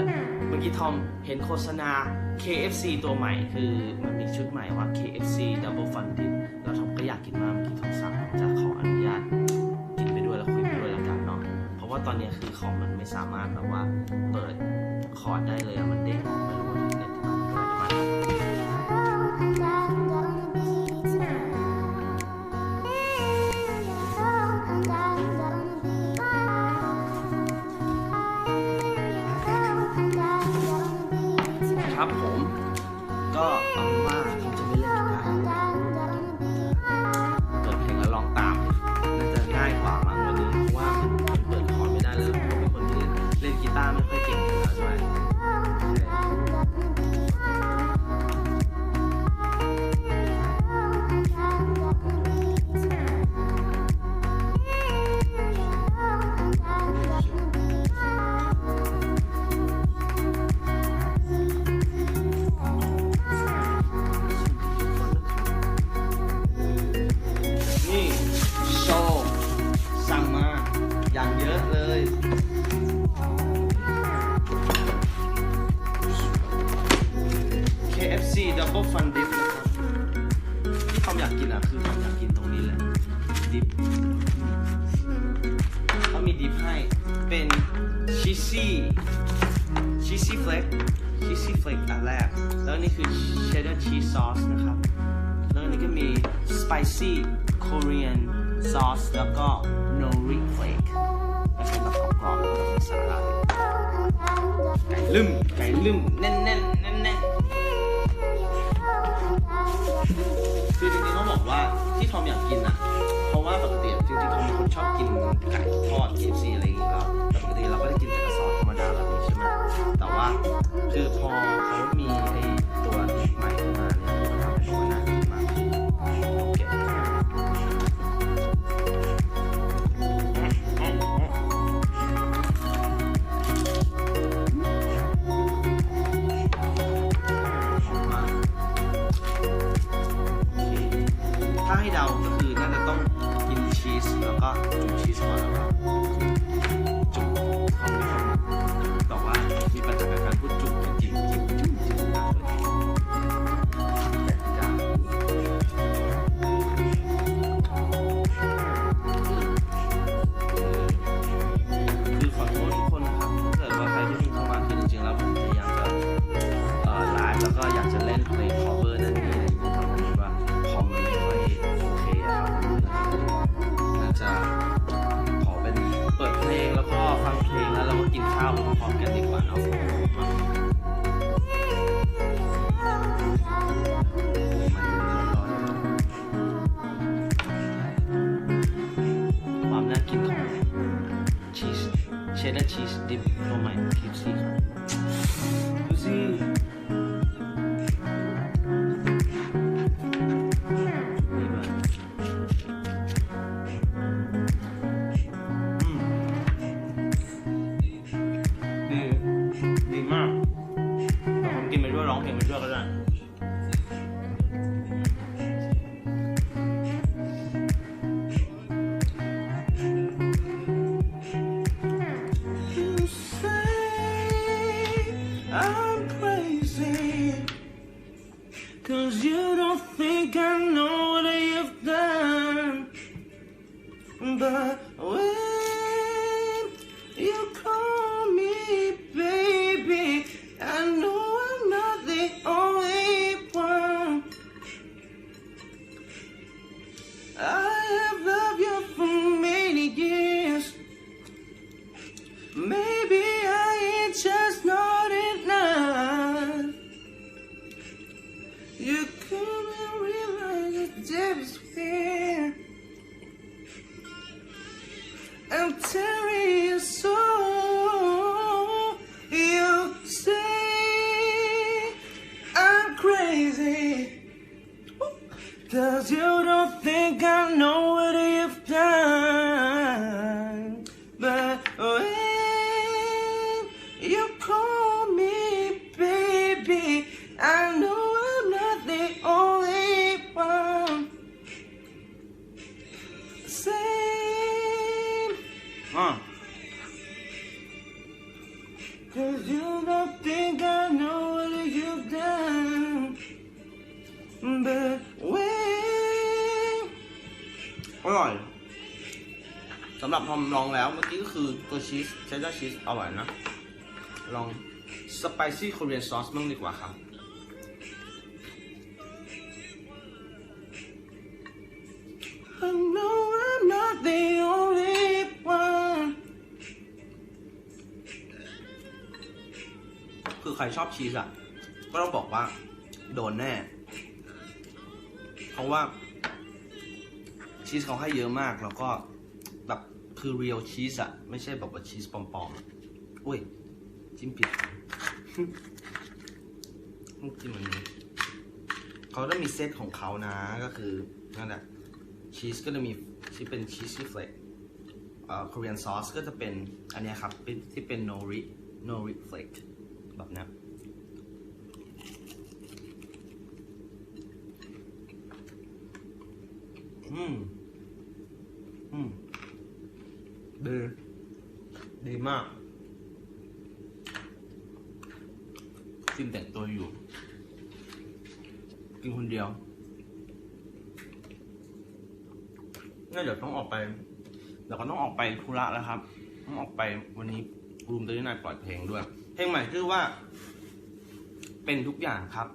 อะไรเมื่อกี้ทอมเห็นโฆษณา KFC ตัวใหม่คือมันมีชุดใหม่ว่า KFC Double Fun Dip แล้วทอมก็อยากกินมากเมื่อกี้ทอมสั่งจะขออนุญาตกินไปด้วยแล้วคุยไปด้วยแล้วกันเนาะเพราะว่าตอนนี้คือคอมมันไม่สามารถแบบว่าเปิดคอร์ดได้เลยอะมันเด้งไม่รู้ว่า ที่ทอมอยากกินอะคือทอมอยากกินตรงนี้แหละ ดิปเขามีดิปให้ เป็นชีสซี่ชีสซี่เฟลกชีสซี่เฟลกอันแรก แล้วนี่คือ cheddar cheese sauce นะครับ แล้วนนี้ก็มี spicy Korean sauce แล้วก็ nori flake ก็เป็นแบบกรอบๆแล้วก็มีสาหร่ายไก่ลืมไก่ลืมแน่นๆแน่นแน่นๆ ว่าที่ทอมอยากกินอะ เพราะว่าปกติจริงๆทอมเป็นคนชอบกินไก่ทอด KFC อะไรอย่างเงี้ก็ปกติเราก็ได้กินแต่ซอสธรรมดาแบบนี้ใช่ไหมแต่ว่าคือพอเขามีไอ้ตัวใหม่มา ตัวใหม่คลิปซี่ครับดูสิดีมาอืมดีดีมากเราผมกินไปด้วยร้องเพลงไปด้วยก็ได้ I'm crazy. Cause you don't think I know what you've done. But when you call me baby I know I'm not the only one. I have loved you for many years. Maybe อ่าอร่อยสำหรับทอมลองแล้วเมื่อกี้ก็คือตัวชีสเชดดาร์ชีสอร่อยนะ ลองสไปซี่คอเรียนซอสมั่งดีกว่าครับ คือใครชอบชีสอะ ก็ต้องบอกว่า โดนแน่ เพราะว่า ชีสเขาให้เยอะมากแล้วก็แบบคือเรียลชีสอะ ไม่ใช่แบบว่าชีสปลอมๆอ,อุ้ย จิ้มผิดต้องจิ้มอันนี้เขาจะมีเซตของเขานะก็คือนั่นแหละชีสก็จะมีที่เป็นชีสที่เฟลกเอ่อ Korean sauce ก็จะเป็นอันนี้ครับที่เป็น nori nori flake แบบนี้อืม อืม ดี ดีมาก จิมแต่งตัวอยู่ กินคนเดียวงั้นเดี๋ยวต้องออกไปเดี๋ยวก็ต้องออกไปธุระแล้วครับ ต้องออกไปวันนี้รูมเตอร์นายปล่อยเพลงด้วย เพลงใหม่ชื่อว่า เป็นทุกอย่างครับ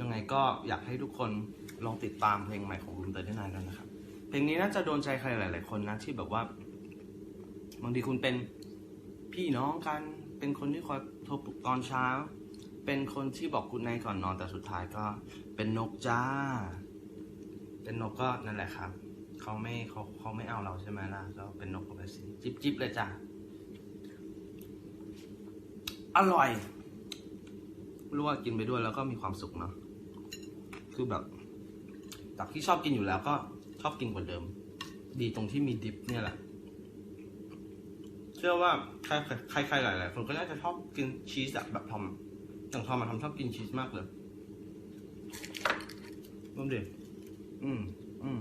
ยังไงก็อยากให้ทุกคนลองติดตามเพลงใหม่ของรูมเตอร์นายกันนะครับ เพลงนี้น่าจะโดนใจใครหลาย ๆ คนนะที่แบบว่าบางทีคุณเป็นพี่น้องกัน เป็นคนที่คอยโทรปลุกตอนเช้า เป็นคนที่บอกคุณนายก่อนนอนแต่สุดท้ายก็ เป็นนกจ้า เป็นนกก็นั่นแหละครับเขาไม่เขาเขาไม่เอาเราใช่ไหมล่ะก็เป็นนกก็ไปสิจิบจิบเลยจ้า อร่อย รู้ว่ากินไปด้วยแล้วก็มีความสุขเนาะคือแบบจากที่ชอบกินอยู่แล้วก็ชอบกินกว่าเดิม ดีตรงที่มีดิฟเนี่ยแหละ เชื่อว่าใครใครใครหลายๆคนก็น่าจะชอบกินชีสแบบทอมอย่างทอมมาทำชอบกินชีสมากเลยร่วมดิอืมอืม